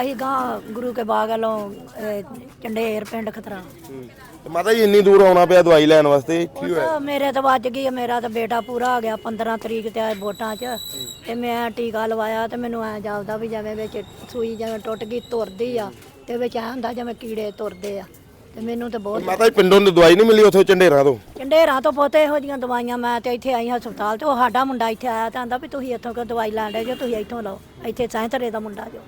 ਅਸੀਂ ਗਾਂ ਗੁਰੂ ਕੇ ਬਾਗ ਵੱਲੋਂ ਅਹ, ਚੰਡੇਰ ਪਿੰਡ ਖਤਰਾ। ਤੇ ਮਾਤਾ ਜੀ ਇੰਨੀ ਦੂਰ ਆਉਣਾ ਪਿਆ ਦਵਾਈ ਲੈਣ ਵਾਸਤੇ ਕੀ ਹੋਇਆ? ਉਹ ਮੇਰੇ ਤਾਂ ਵੱਜ ਗਈ ਮੇਰਾ ਤਾਂ ਬੇਟਾ ਪੂਰਾ ਹੋ ਗਿਆ 15 ਤਰੀਕ ਤੇ ਆਏ ਵੋਟਾਂ 'ਚ। ਤੇ ਮੈਂ ਟੀਕਾ ਲਵਾਇਆ ਤੇ ਮੈਨੂੰ ਐ ਜਾਪਦਾ ਵੀ ਜਿਵੇਂ ਵਿੱਚ ਸੂਈ ਜਿਵੇਂ ਟੁੱਟ ਗਈ ਤੁਰਦੀ ਆ ਤੇ ਵਿੱਚ ਐ ਹੁੰਦਾ ਜਿਵੇਂ ਕੀੜੇ ਤੁਰਦੇ ਆ। ਤੇ ਮੈਨੂੰ ਤਾਂ ਬਹੁਤ ਮਾਤਾ ਜੀ ਪਿੰਡੋਂ ਦੀ ਦਵਾਈ ਨਹੀਂ ਮਿਲੀ ਉੱਥੋਂ ਝੰਡੇਰਾਂ ਤੋਂ? ਚੰਡੇਰਾਂ ਤੋਂ ਪੋਤੇ ਇਹੋ ਜੀਆਂ ਦਵਾਈਆਂ ਮੈਂ ਤੇ ਇੱਥੇ ਆਈ ਹਸਪਤਾਲ ਤੇ ਉਹ ਸਾਡਾ ਮੁੰਡਾ ਇੱਥੇ ਆਇਆ ਤਾਂ ਆਂਦਾ ਵੀ ਤੁਸੀਂ ਇੱਥੋਂ ਕਿਉਂ ਦਵਾਈ ਲੈਣ ਦੇ ਜੋ ਤੁਸੀਂ ਇੱਥੋਂ ਲਓ ਇੱਥੇ ਸੈਂਤਰੇ ਦਾ ਮੁੰਡਾ ਜੋ।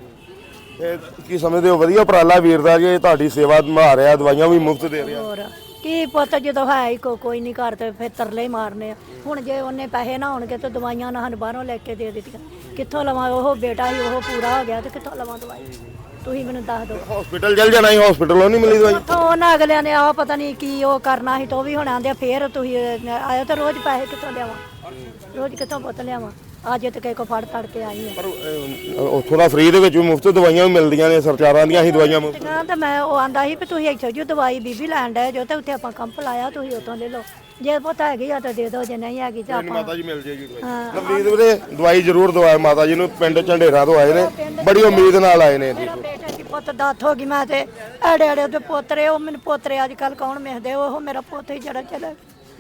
ਕੀ ਸਮਝਦੇ ਹੋ? ਵਧੀਆ ਉਪਰਾਲਾ ਵੀਰ ਦਾ ਜੀ ਤੁਹਾਡੀ ਸੇਵਾ ਨਿਭਾ ਰਿਹਾ ਦਵਾਈਆਂ ਵੀ ਮੁਫਤ ਦੇ ਰਿਹਾ। ਹੋਰ ਕੀ ਪੁੱਤ ਜਦੋਂ ਹੈ ਹੀ ਕੋ ਕੋਈ ਨਹੀਂ ਘਰ ਤੇ ਫਿਰ ਤਰਲੇ ਹੀ ਮਾਰਨੇ ਆ। ਹੁਣ ਜੇ ਉਹਨੇ ਪੈਸੇ ਨਾ ਹੋਣਗੇ ਤੇ ਦਵਾਈਆਂ ਨਾ ਸਾਨੂੰ ਬਾਹਰੋਂ ਲੈ ਕੇ ਦੇ ਦਿੱਤੀਆਂ। ਕਿੱਥੋਂ ਲਵਾਂ? ਉਹ ਬੇਟਾ ਹੀ ਉਹ ਪੂਰਾ ਹੋ ਗਿਆ ਤੇ ਕਿੱਥੋਂ ਲਵਾਂ ਦਵਾਈ? ਤੁਸੀਂ ਮੈਨੂੰ ਦੱਸ ਦਿਓ। ਹਸਪੀਟਲ ਚੱਲ ਜਾਣਾ ਸੀ ਹਸਪੀਟਲੋਂ ਨਹੀਂ ਮਿਲੀ ਦਵਾਈ। ਉੱਥੋਂ ਉਹਨਾਂ ਅਗਲਿਆਂ ਨੇ ਆ ਪਤਾ ਨਹੀਂ ਕੀ ਉਹ ਕਰਨਾ ਸੀ ਤੇ ਉਹ ਵੀ ਹੁਣ ਆਂਦੇ ਆ, ਫੇਰ ਤੁਸੀਂ ਆਇਓ ਤਾਂ ਰੋਜ਼ ਪੈਸੇ ਕਿੱਥੋਂ ਲਿਆਵਾਂ? ਰੋਜ਼ ਕਿੱਥੋਂ ਪੁੱਤ ਲਿਆਵਾਂ? ਅੱਜ ਤੇ ਕਿਸੇ ਕੋ ਫੜ ਤੜ ਕੇ ਆਈ ਆ ਪਰ ਉੱਥੋਂ ਦਾ ਫ੍ਰੀ ਦੇ ਵਿੱਚ ਵੀ ਮੁਫਤ ਦਵਾਈਆਂ ਵੀ ਮਿਲਦੀਆਂ ਨੇ ਸਰਕਾਰਾਂ ਦੀਆਂ ਹੀ ਦਵਾਈਆਂ ਮੁਫਤ। ਤੇ ਤਾਂ ਮੈਂ ਉਹ ਆਂਦਾ ਸੀ ਵੀ ਤੁਸੀਂ ਇੱਥੋਂ ਜੋ ਦਵਾਈ ਬੀਬੀ ਲੈਣ ਡਏ ਜੋ ਤੇ ਉੱਥੇ ਆਪਾਂ ਕੰਪ ਲਾਇਆ ਤੁਸੀਂ ਉੱਥੋਂ ਲੈ ਲਓ। ਜੇ ਪੁੱਤ ਹੈਗੀ ਆ ਤਾਂ ਦੇ ਦਿਓ ਜੇ ਨਹੀਂ ਹੈਗੀ ਤਾਂ ਆਪਾਂ ਮਾਤਾ ਜੀ ਮਿਲ ਜਾਏਗੀ ਦਵਾਈ। ਨਵਰੀਤ ਵੀਰੇ ਦਵਾਈ ਜ਼ਰੂਰ ਦਵਾਏ ਮਾਤਾ ਜੀ ਨੂੰ ਪਿੰਡ ਝੰਡੇਰਾਂ ਤੋਂ ਆਏ ਨੇ ਬੜੀ ਉਮੀਦ ਨਾਲ ਆਏ ਨੇ ਮੇਰਾ ਬੇਟਾ ਦੀ ਪੁੱਤ ਦਾਤ ਹੋ ਗਈ ਮੈਂ ਤੇ ਐੜੇ ਐੜੇ ਉਹਦੇ ਪੋਤਰੇ ਉਹ ਮੈਨੂੰ ਪੋਤਰੇ ਅੱਜ ਕੱਲ ਕੌਣ ਮਿਲਦੇ ਉਹ ਮੇਰਾ ਪੁੱਤ ਹੀ ਜਿਹੜਾ ਚਲਾ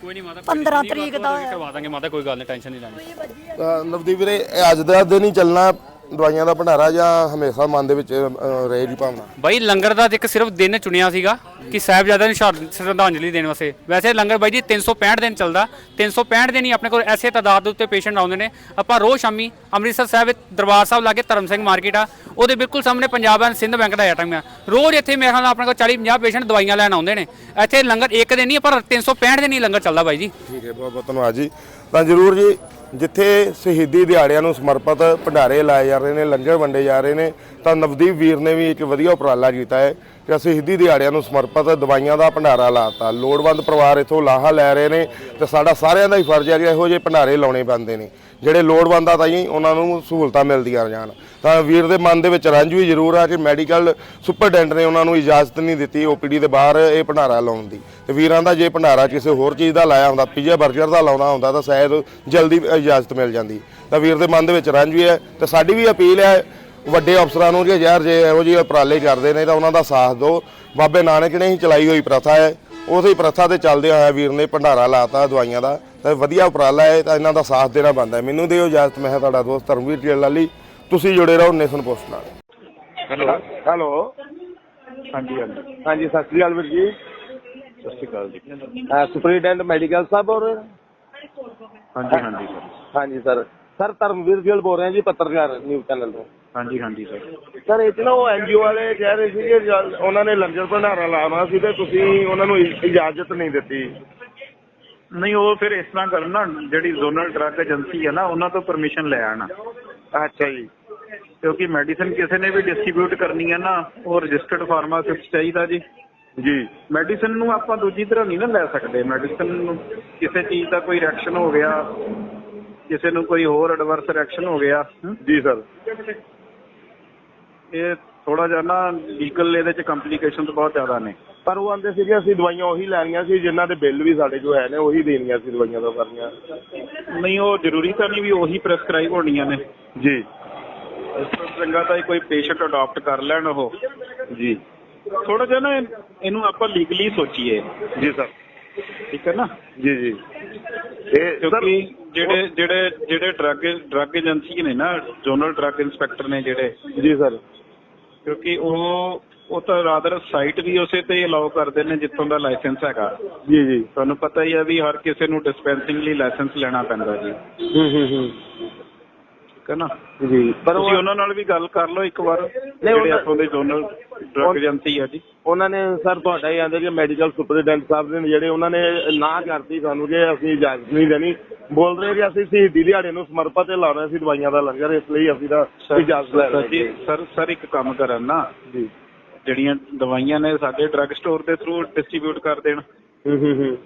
ਕੋਈ ਨਹੀਂ ਮਾਤਾ 15 ਤਰੀਕ ਦਾ ਕਰਵਾ ਦਾਂਗੇ ਮਾਤਾ ਕੋਈ ਗੱਲ ਨਹੀਂ ਟੈਨਸ਼ਨ ਨਹੀਂ ਲੈਣੀ। ਨਵਦੀਪ ਵੀਰੇ ਇਹ ਅੱਜ ਦਾ ਦਿਨ ਹੀ ਚੱਲਣਾ। ਦਵਾਈਆਂ ਦਾ ਭੰਡਾਰਾ ਜਾਂ ਹਮੇਸ਼ਾ ਮਨ ਦੇ ਵਿੱਚ ਰਹੇ ਦੀ ਭਾਵਨਾ? ਬਾਈ ਲੰਗਰ ਦਾ ਇੱਕ ਸਿਰਫ ਦਿਨ ਚੁਣਿਆ ਸੀਗਾ ਕਿ ਸਾਹਿਬਜ਼ਾਦਿਆਂ ਨੂੰ ਸ਼ਰ- ਸ਼ਰਧਾਂਜਲੀ ਦੇਣ ਵਾਸਤੇ। ਵੈਸੇ ਲੰਗਰ ਬਾਈ ਜੀ 365 ਦਿਨ ਚੱਲਦਾ। 365 ਦਿਨ ਹੀ ਆਪਣੇ ਕੋਲ ਐਸੇ ਤਾਦਾਦ ਦੇ ਉੱਤੇ ਪੇਸ਼ੈਂਟ ਆਉਂਦੇ ਨੇ। ਆਪਾਂ ਰੋਜ਼ ਸ਼ਾਮੀ ਅੰਮ੍ਰਿਤਸਰ ਸਾਹਿਬ ਵਿੱਚ ਦਰਬਾਰ ਸਾਹਿਬ ਲਾਗੇ ਧਰਮ ਸਿੰਘ ਮਾਰਕੀਟ ਆ। ਉਹਦੇ ਬਿਲਕੁਲ ਸਾਹਮਣੇ ਪੰਜਾਬ ਐਂਡ ਸਿੰਧ ਬੈਂਕ ਦਾ ਏਟਮ ਆ। ਰੋਜ਼ ਇੱਥੇ ਮੇਰੇ ਖਿਆਲ ਨਾਲ ਆਪਣੇ ਕੋਲ 40 50 ਪੇਸ਼ੈਂਟ ਦਵਾਈਆਂ ਲੈਣ ਆਉਂਦੇ ਨੇ। ਇੱਥੇ ਲੰਗਰ ਇੱਕ ਦਿਨ ਨਹੀਂ ਪਰ 365 ਦਿਨ ਹੀ ਲੰਗਰ ਚੱਲਦਾ ਬਾਈ ਜੀ। ਠੀਕ ਹੈ ਬਹੁਤ ਬਹੁਤ ਧੰਨਵਾਦ ਜੀ। ਤਾਂ ਜਰੂਰ ਜੀ ਜਿੱਥੇ ਸ਼ਹੀਦੀ ਦਿਹਾੜਿਆਂ ਨੂੰ ਸਮਰਪਿਤ ਭੰਡਾਰੇ ਲਾਏ ਜਾ ਰਹੇ ਨੇ, ਲੰਗਰ ਵੰਡੇ ਜਾ ਰਹੇ ਨੇ, ਤਾਂ ਨਵਦੀਪ ਵੀਰ ਨੇ ਵੀ ਇੱਕ ਵਧੀਆ ਉਪਰਾਲਾ ਕੀਤਾ ਹੈ। ਕਿ ਸ਼ਹੀਦੀ ਦਿਹਾੜਿਆਂ ਨੂੰ ਸਮਰਪਿਤ ਦਵਾਈਆਂ ਦਾ ਭੰਡਾਰਾ ਲਾਤਾ। ਲੋੜਵੰਦ ਪਰਿਵਾਰ ਇਥੋਂ ਲਾਹਾ ਲੈ ਰਹੇ ਨੇ ਤੇ ਸਾਡਾ ਸਾਰਿਆਂ ਦਾ ਹੀ ਫਰਜ਼ ਹੈ ਕਿ ਇਹੋ ਜਿਹੇ ਭੰਡਾਰੇ ਲਾਉਣੇ ਪੈਂਦੇ ਨੇ। ਜਿਹੜੇ ਲੋੜਵੰਦ ਆ ਤਾਂ ਹੀ ਉਹਨਾਂ ਨੂੰ ਸਹੂਲਤਾਂ ਮਿਲਦੀਆਂ ਜਾਣ। ਤਾਂ ਵੀਰ ਦੇ ਮਨ ਦੇ ਵਿੱਚ ਰੰਜ ਵੀ ਜ਼ਰੂਰ ਆ ਕਿ ਮੈਡੀਕਲ ਸੁਪਰਡੈਂਟ ਨੇ ਉਹਨਾਂ ਨੂੰ ਇਜਾਜ਼ਤ ਨਹੀਂ ਦਿੱਤੀ ਓਪੀਡੀ ਦੇ ਬਾਹਰ ਇਹ ਭੰਡਾਰਾ ਲਾਉਣ ਦੀ। ਤੇ ਵੀਰਾਂ ਦਾ ਜੇ ਭੰਡਾਰਾ ਕਿਸੇ ਹੋਰ ਚੀਜ਼ ਦਾ ਲਾਇਆ ਹੁੰਦਾ, ਪੀਜ਼ਾ 버ਗਰ ਦਾ ਲਾਉਣਾ ਹੁੰਦਾ ਤਾਂ ਸ਼ਾਇਦ ਜਲਦੀ ਇਜਾਜ਼ਤ ਮਿਲ ਜਾਂਦੀ। ਤਾਂ ਵੀਰ ਦੇ ਮਨ ਦੇ ਵਿੱਚ ਰੰਜ ਵੀ ਹੈ ਤੇ ਸਾਡੀ ਵੀ ਅਪੀਲ ਹੈ ਵੱਡੇ ਅਫਸਰਾਂ ਨੂੰ ਕਿ ਯਾਰ ਜੇ ਇਹੋ ਜਿਹੇ ਉਪਰਾਲੇ ਕਰਦੇ ਨੇ ਤਾਂ ਉਹਨਾਂ ਦਾ ਸਾਥ ਦਿਓ। ਬਾਬੇ ਨਾਨਕ ਨੇ ਹੀ ਚਲਾਈ ਹੋਈ ਪ੍ਰਥਾ ਹੈ। ਉਸੇ ਪ੍ਰਥਾ ਤੇ ਚੱਲਦੇ ਹੋਇਆ ਵੀਰ ਨੇ ਭੰਡਾਰਾ ਲਾਤਾ ਦਵਾਈਆਂ ਦਾ। ਤਾਂ ਵਧੀਆ ਉਪਰਾਲਾ ਹੈ ਤਾਂ ਇਹਨਾਂ ਦਾ ਸਾਥ ਦੇਣਾ ਬਣਦਾ ਹੈ। ਮੈਨੂੰ ਦਿਓ ਇਜਾਜ਼ਤ ਮੈਂ ਹਾਂ ਤੁਹਾਡਾ ਦੋਸਤ ਧਰਮਵੀਰ ਜੀ ਲਾਲੀ। ਤੁਸੀਂ ਜੁੜੇ ਰਹੋ ਨੇਸ਼ਨ ਪੋਸਟ ਨਾਲ। ਹੈਲੋ। ਹੈਲੋ। ਹਾਂਜੀ ਹਾਂਜੀ। ਹਾਂਜੀ ਸਤਿ ਸ੍ਰੀ ਅਕਾਲ ਵੀਰ ਜੀ। ਸਤਿ ਸ਼੍ਰੀ ਅਕਾਲ ਜੀ। ਸੁਪਰੀਡੈਂਟ ਮੈਡੀਕਲ ਸਾਹਿਬ ਹੋ ਰਹੇ ਹਾਂਜੀ ਹਾਂਜੀ। ਸਰ ਹਾਂਜੀ ਸਰ। ਸਰ ਧਰਮਵੀਰ ਗਿੱਲ ਬੋਲ ਰਹੇ ਜੀ ਪੱਤਰਕਾਰ ਨਿਊਜ਼ ਚੈਨਲ ਤੋਂ। ਹਾਂਜੀ ਹਾਂਜੀ ਸਰ। ਸਰ ਇਹ 'ਚ ਨਾ ਉਹ ਐਨਜੀਓ ਵਾਲੇ ਕਹਿ ਰਹੇ ਸੀ ਕਿ ਜਲ- ਉਹਨਾਂ ਨੇ ਲੰਗਰ ਭੰਡਾਰਾ ਲਾਉਣਾ ਸੀ ਤੇ ਤੁਸੀਂ ਉਹਨਾਂ ਨੂੰ ਇ- ਇਜਾਜ਼ਤ ਨਹੀਂ ਦਿੱਤੀ। ਨਹੀਂ ਉਹ ਫਿਰ ਇਸ ਤਰ੍ਹਾਂ ਕਰਨ ਨਾ ਜਿਹੜੀ ਜ਼ੋਨਲ ਡਰੱਗ ਏਜੰਸੀ ਹੈ ਨਾ ਉਹਨਾਂ ਤੋਂ ਪਰਮਿਸ਼ਨ ਲੈ ਆਣਾ। ਅੱਛਾ ਜੀ। ਕਿਉਂਕਿ ਮੈਡੀਸਨ ਕਿਸੇ ਨੇ ਵੀ ਡਿਸਟ੍ਰੀਬਿਊਟ ਕਰਨੀ ਹੈ ਨਾ ਉਹ ਰਜਿਸਟਰਡ ਫਾਰਮਾਸਿਸਟ ਚਾਹੀਦਾ ਜੀ। ਜੀ। ਮੈਡੀਸਨ ਨੂੰ ਆਪਾਂ ਦੂਜੀ ਤਰ੍ਹਾਂ ਨਹੀਂ ਨਾ ਲੈ ਸਕਦੇ। ਮੈਡੀਸਨ ਨੂੰ ਕਿਸੇ ਚੀਜ਼ ਦਾ ਕੋਈ ਰਿਐਕਸ਼ਨ ਹੋ ਗਿਆ ਕਿਸੇ ਨੂੰ ਕੋਈ ਹੋਰ ਐਡਵਰਸ ਰਿਐਕਸ਼ਨ ਹੋ ਗਿਆ। ਹਮ, ਜੀ ਸਰ। ਇਹ ਥੋੜਾ ਜਿਹਾ ਨਾ ਲੀਗਲ ਇਹਦੇ ਚ ਕੰਪਲਿਕੇਸ਼ਨਸ ਬਹੁਤ ਜ਼ਿਆਦਾ ਨੇ। ਪਰ ਉਹ ਆਂਦੇ ਸੀ ਕਿ ਅਸੀਂ ਦਵਾਈਆਂ ਉਹੀ ਲੈਣੀਆਂ ਸੀ ਜਿਨ੍ਹਾਂ ਦੇ ਬਿੱਲ ਵੀ ਸਾਡੇ ਕੋਲ ਹੈ ਨੇ ਉਹੀ ਦੇਣੀਆਂ ਸੀ ਦਵਾਈਆਂ ਦਾ ਕਰਨੀਆਂ। ਨਹੀਂ ਉਹ ਜ਼ਰੂਰੀ ਤਾਂ ਨਹੀਂ ਵੀ ਉਹੀ ਪ੍ਰੈਸਕ੍ਰਾਈਬ ਹੋਣੀਆਂ ਨੇ। ਜੀ। ਇਸ ਤੋਂ ਚੰਗਾ ਤਾਂ ਇਹ ਕੋਈ ਪੇਸ਼ੈਂਟ ਅਡਾਪਟ ਕਰ ਲੈਣ ਉਹ। ਜੀ। ਥੋੜਾ ਜਿਹਾ ਨਾ ਇਹਨੂੰ ਆਪਾਂ ਲੀਗਲੀ ਸੋਚੀਏ। ਜੀ ਸਰ। ਠੀਕ ਹੈ ਨਾ? ਜੀ ਜੀ। ਇਹ ਸਰ ਕਿਉਂਕਿ ਜਿਹੜੇ ਜਿਹੜੇ ਜਿਹੜੇ ਡਰੱਗ ਡਰੱਗ ਏਜੰਸੀ ਨੇ ਨਾ ਜ਼ੋਨਲ ਡਰੱਗ ਇਨਸਪੈਕਟਰ ਨੇ ਜਿਹੜੇ ਜੀ ਸਰ। ਕਿਉਂਕਿ ਉਹ ਉਹ ਤਾਂ ਰਾਦਰ ਸਾਈਟ ਵੀ ਉਸੇ ਤੇ ਅਲਾਉ ਕਰਦੇ ਨੇ ਜਿੱਥੋਂ ਦਾ ਲਾਇਸੈਂਸ ਹੈਗਾ। ਜੀ ਜੀ। ਤੁਹਾਨੂੰ ਪਤਾ ਹੀ ਹੈ ਵੀ ਹਰ ਕਿਸੇ ਨੂੰ ਡਿਸਪੈਂਸਿੰਗ ਲਈ ਲਾਇਸੈਂਸ ਲੈਣਾ ਪੈਂਦਾ ਜੀ। ਹੂੰ ਹੂੰ ਹੂੰ। ਹੈ ਨਾ? ਜੀ। ਪਰ ਤੁਸੀਂ ਉਹ ਉਹਨਾਂ ਨਾਲ ਵੀ ਗੱਲ ਕਰ ਲਓ ਇੱਕ ਵਾਰ ਜਿਹੜੇ ਇੱਥੋਂ ਦੇ ਜ਼ੋਨਲ ਡਰੱਗ ਏਜੰਸੀ ਹੈ ਜੀ। ਉਹਨਾਂ ਨੇ ਸਰ ਤੁਹਾਡਾ ਹੀ ਆਂਦੇ ਕਿ ਮੈਡੀਕਲ ਸੁਪਰਡੈਂਟ ਸਾਹਿਬ ਨੇ ਜਿਹੜੇ ਉਹਨਾਂ ਨੇ ਨਾ ਕਰਤੀ ਸਾਨੂੰ ਕਿ ਅਸੀਂ ਇਜਾਜ਼ਤ ਨਹੀਂ ਦੇਣੀ। ਬੋਲ ਰਹੇ ਕਿ ਅਸੀਂ ਸ਼ਹੀਦੀ ਦਿਹਾੜੇ ਨੂੰ ਸਮਰਪਿਤ ਤੇ ਲਾਉਣਾ ਸੀ ਦਵਾਈਆਂ ਦਾ ਲੰਗਰ ਇਸ ਲਈ ਅਸੀਂ ਤਾਂ ਇਜਾਜ਼ਤ ਲੈ ਰਹੇ ਜੀ ਸਰ ਸਰ ਇੱਕ ਕੰਮ ਕਰਨ ਨਾ। ਜੀ। ਜਿਹੜੀਆਂ ਦਵਾਈਆਂ ਨੇ ਸਾਡੇ ਡਰੱਗ ਸਟੋਰ ਦੇ ਥਰੂ ਡਿਸਟ੍ਰੀਬਿਊਟ ਕਰ ਦੇਣ। ਹੂੰ ਹੂੰ ਹੂੰ।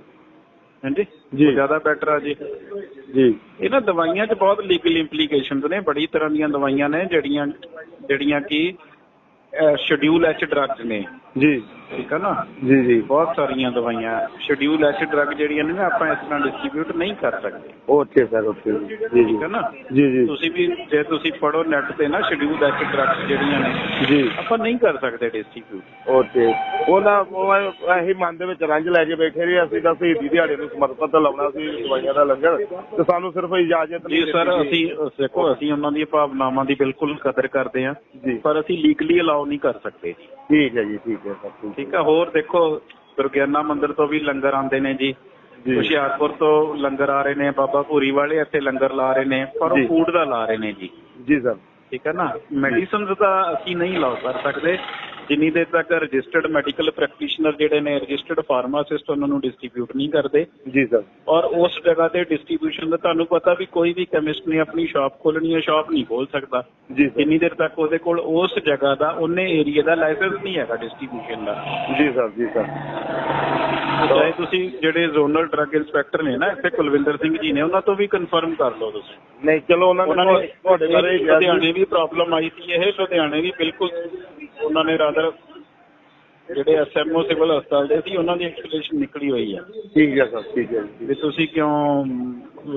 ਹਾਂਜੀ? ਜੀ। ਜ਼ਿਆਦਾ ਬੈਟਰ ਆ ਜੀ। ਜੀ। ਇਹ ਨਾ ਦਵਾਈਆਂ 'ਚ ਬਹੁਤ ਲੀਗਲ ਇੰਪਲੀਕੇਸ਼ਨਸ ਨੇ ਬੜੀ ਤਰ੍ਹਾਂ ਦੀਆਂ ਦਵਾਈਆਂ ਨੇ ਜਿਹੜੀਆਂ ਜਿਹੜੀਆਂ ਕਿ ਸ਼ਡਿਊਲ ਐਚ ਡਰੱਗਸ ਨੇ। ਜੀ। ਠੀਕ ਹੈ ਨਾ? ਜੀ ਜੀ। ਬਹੁਤ ਸਾਰੀਆਂ ਦਵਾਈਆਂ ਸ਼ਡਿਊਲ ਐਚ ਡਰੱਗ ਜਿਹੜੀਆਂ ਨੇ ਨਾ ਆਪਾਂ ਇਸ ਤਰ੍ਹਾਂ ਡਿਸਟ੍ਰੀਬਿਊਟ ਨਹੀਂ ਕਰ ਸਕਦੇ। Okay sir okay. ਜੀ ਜੀ। ਠੀਕ ਹੈ ਨਾ? ਜੀ ਜੀ। ਤੁਸੀਂ ਵੀ ਜੇ ਤੁਸੀਂ ਪੜੋ ਨੈਟ ਤੇ ਨਾ ਸ਼ਡਿਊਲ ਐਚ ਡਰੱਗਸ ਜਿਹੜੀਆਂ ਨੇ ਜੀ। ਆਪਾਂ ਨਹੀਂ ਕਰ ਸਕਦੇ ਡਿਸਟ੍ਰੀਬਿਊਟ ਓਕੇ। ਉਹਦਾ ਉਹ ਇਹੀ ਮਨ ਦੇ ਵਿੱਚ ਰੰਜ ਲੈ ਕੇ ਬੈਠੇ ਰਹੇ ਅਸੀਂ ਤਾਂ ਸ਼ਹੀਦੀ ਦਿਹਾੜੇ ਨੂੰ ਸਮਰਪਿਤ ਲਾਉਣਾ ਸੀ ਦਵਾਈਆਂ ਦਾ ਲੰਗਰ। ਤੇ ਸਾਨੂੰ ਸਿਰਫ ਇਜਾਜ਼ਤ ਜੀ ਨਹੀਂ ਸਰ ਅਸੀਂ ਦੇਖੋ ਅਸੀਂ ਉਹਨਾਂ ਦੀਆਂ ਭਾਵਨਾਵਾਂ ਦੀ ਬਿਲਕੁਲ ਕਦਰ ਕਰਦੇ ਹਾਂ। ਪਰ ਅਸੀਂ ਲੀਗਲੀ ਅਲਾਉ ਨਹੀਂ ਕਰ ਸਕਦੇ। ਠੀਕ ਹੈ ਜੀ ਠੀਕ। ਹੈ ਸਰ ਠੀਕ ਠੀਕ ਹੈ ਹੋਰ ਦੇਖੋ ਦੁਰਗਿਆਨਾ ਮੰਦਿਰ ਤੋਂ ਵੀ ਲੰਗਰ ਆਉਂਦੇ ਨੇ ਜੀ। ਹੁਸ਼ਿਆਰਪੁਰ ਤੋਂ ਲੰਗਰ ਆ ਰਹੇ ਨੇ ਬਾਬਾ ਭੂਰੀ ਵਾਲੇ ਇੱਥੇ ਲੰਗਰ ਲਾ ਰਹੇ ਨੇ ਪਰ। ਉਹ ਫੂਡ ਦਾ ਲਾ ਰਹੇ ਨੇ ਜੀ ਜੀ ਸਰ ਠੀਕ ਹੈ ਨਾ ਮੈਡੀਸਿਨਸ ਤਾਂ ਅਸੀਂ ਨਹੀਂ ਲਾ ਸਕਦੇ ਜਿੰਨੀ ਦੇਰ ਤੱਕ ਰਜਿਸਟਰਡ ਮੈਡੀਕਲ ਪ੍ਰੈਕਟੀਸ਼ਨਰ ਜਿਹੜੇ ਨੇ ਰਜਿਸਟਰਡ ਫਾਰਮਾਸਿਸਟ ਉਹਨਾਂ ਨੂੰ ਡਿਸਟ੍ਰੀਬਿਊਟ ਨਹੀਂ ਕਰਦੇ। ਜੀ ਸਰ। ਔਰ ਉਸ ਜਗ੍ਹਾ ਤੇ ਡਿਸਟ੍ਰੀਬਿਊਸ਼ਨ ਦਾ ਤੁਹਾਨੂੰ ਪਤਾ ਵੀ ਕੋਈ ਵੀ ਕੈਮਿਸਟ ਨੇ ਆਪਣੀ ਸ਼ਾਪ ਖੋਲਣੀ ਹੈ ਸ਼ਾਪ ਨਹੀਂ ਖੋਲ ਸਕਦਾ। ਜੀ ਸਰ। ਜਿੰਨੀ ਦੇਰ ਤੱਕ ਉਹਦੇ ਕੋਲ ਉਸ ਜਗ੍ਹਾ ਦਾ ਉਹਨੇ ਏਰੀਆ ਦਾ ਲਾਇਸੈਂਸ ਨਹੀਂ ਹੈਗਾ ਡਿਸਟ੍ਰੀਬਿਊਸ਼ਨ ਦਾ। ਜੀ ਸਰ ਜੀ ਸਰ। ਚਾਹੇ ਤੁਸੀਂ ਜਿਹੜੇ ਜ਼ੋਨਲ ਡਰੱਗ ਇਨਸਪੈਕਟਰ ਨੇ ਨਾ ਇੱਥੇ ਕੁਲਵਿੰਦਰ ਸਿੰਘ ਜੀ ਨੇ ਉਹਨਾਂ ਤੋਂ ਵੀ ਕਨਫਰਮ ਕਰ ਲਓ ਤੁਸੀਂ। ਨਹੀਂ ਚਲੋ ਉਹਨਾਂ ਨੇ ਤੁਹਾਡੇ ਬਾਰੇ। ਲੁਧਿਆਣੇ ਵੀ ਪ੍ਰੋਬਲਮ ਆਈ ਸੀ ਇਹ ਲੁਧਿਆਣੇ ਵੀ ਬਿਲਕੁਲ ਉਹਨਾਂ ਨੇ ਰਾਦਰ ਜਿਹੜੇ ਐਸਐਮਓ ਸਿਵਲ ਹਸਪਤਾਲ ਦੇ ਸੀ ਉਹਨਾਂ ਦੀ ਐਕਸਪਲੇਨੇਸ਼ਨ ਨਿਕਲੀ ਹੋਈ ਹੈ ਠੀਕ ਹੈ ਸਰ ਠੀਕ ਹੈ ਜੀ। ਵੀ ਤੁਸੀਂ ਕਿਉਂ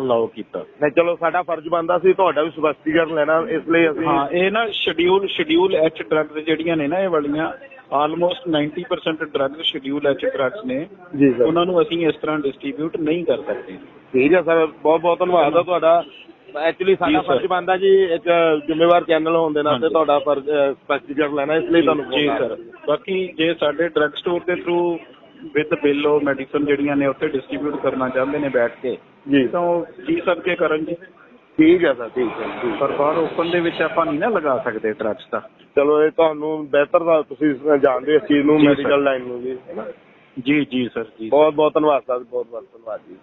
ਲਾਓ ਕੀਤਾ? ਨਹੀਂ ਚਲੋ ਸਾਡਾ ਫਰਜ਼ ਬਣਦਾ ਸੀ ਤੁਹਾਡਾ ਵੀ ਸਪਸ਼ਟੀਕਰਨ ਲੈਣਾ ਇਸ ਲਈ ਅਸੀਂ ਹਾਂ ਇਹ ਨਾ ਸ਼ਡਿਊਲ ਸ਼ਡਿਊਲ ਐਚ ਡਰੱਗਸ ਜਿਹੜੀਆਂ ਨੇ ਨਾ ਇਹ ਵਾਲੀਆਂ almost 90% drugs schedule H drugs ਨੇ। ਜੀ ਸਰ। ਉਹਨਾਂ ਨੂੰ ਅਸੀਂ ਇਸ ਤਰ੍ਹਾਂ ਡਿਸਟ੍ਰੀਬਿਊਟ ਨਹੀਂ ਕਰ ਸਕਦੇ। ਠੀਕ ਹੈ ਸਰ ਬਹੁਤ ਬਹੁਤ ਧੰਨਵਾਦ ਆ ਤੁਹਾਡਾ। ਐਕਚੁਅਲੀ ਸਾਡਾ ਜੀ। ਫਰਜ਼ ਬਣਦਾ ਜੀ ਇੱਕ ਜ਼ਿੰਮੇਵਾਰ ਚੈਨਲ ਹੋਣ ਦੇ ਨਾਤੇ ਹਾਂਜੀ। ਤੁਹਾਡਾ ਫਰਜ਼ ਲੈਣਾ ਇਸ ਲਈ ਤੁਹਾਨੂੰ ਜੀ phone ਸਰ ਬਾਕੀ ਜੇ ਸਾਡੇ ਡਰੱਗ ਸਟੋਰ ਦੇ ਥਰੂ ਵਿਦ ਬਿੱਲ ਉਹ ਮੈਡੀਸਨ ਜਿਹੜੀਆਂ ਨੇ ਉੱਥੇ ਡਿਸਟ੍ਰੀਬਿਊਟ ਕਰਨਾ ਚਾਹੁੰਦੇ ਨੇ ਬੈਠ ਕੇ ਜੀ। ਤਾਂ ਉਹ ਜੀ ਸਦਕੇ ਕਰਨ ਜੀ? ਠੀਕ ਹੈ ਸਰ ਠੀਕ ਹੈ ਠੀਕ ਪਰ ਬਾਹਰ ਓਪਨ ਦੇ ਵਿੱਚ ਆਪਾਂ ਨਹੀਂ ਨਾ ਲਗਾ ਸਕਦੇ ਡਰੱਗਸ ਦਾ ਚਲੋ ਇਹ ਤੁਹਾਨੂੰ ਬਿਹਤਰ ਦਾ ਤੁਸੀਂ ਜਾਣਦੇ ਹੋ ਇਸ ਚੀਜ਼ ਨੂੰ ਜੀ। ਮੈਡੀਕਲ ਲਾਈਨ ਨੂੰ ਜੀ ਹੈ ਨਾ? ਜੀ ਜੀ ਸਰ ਜੀ ਬਹੁਤ ਬਹੁਤ ਧੰਨਵਾਦ ਸਰ ਬਹੁਤ ਬਹੁਤ ਧੰਨਵਾਦ ਜੀ।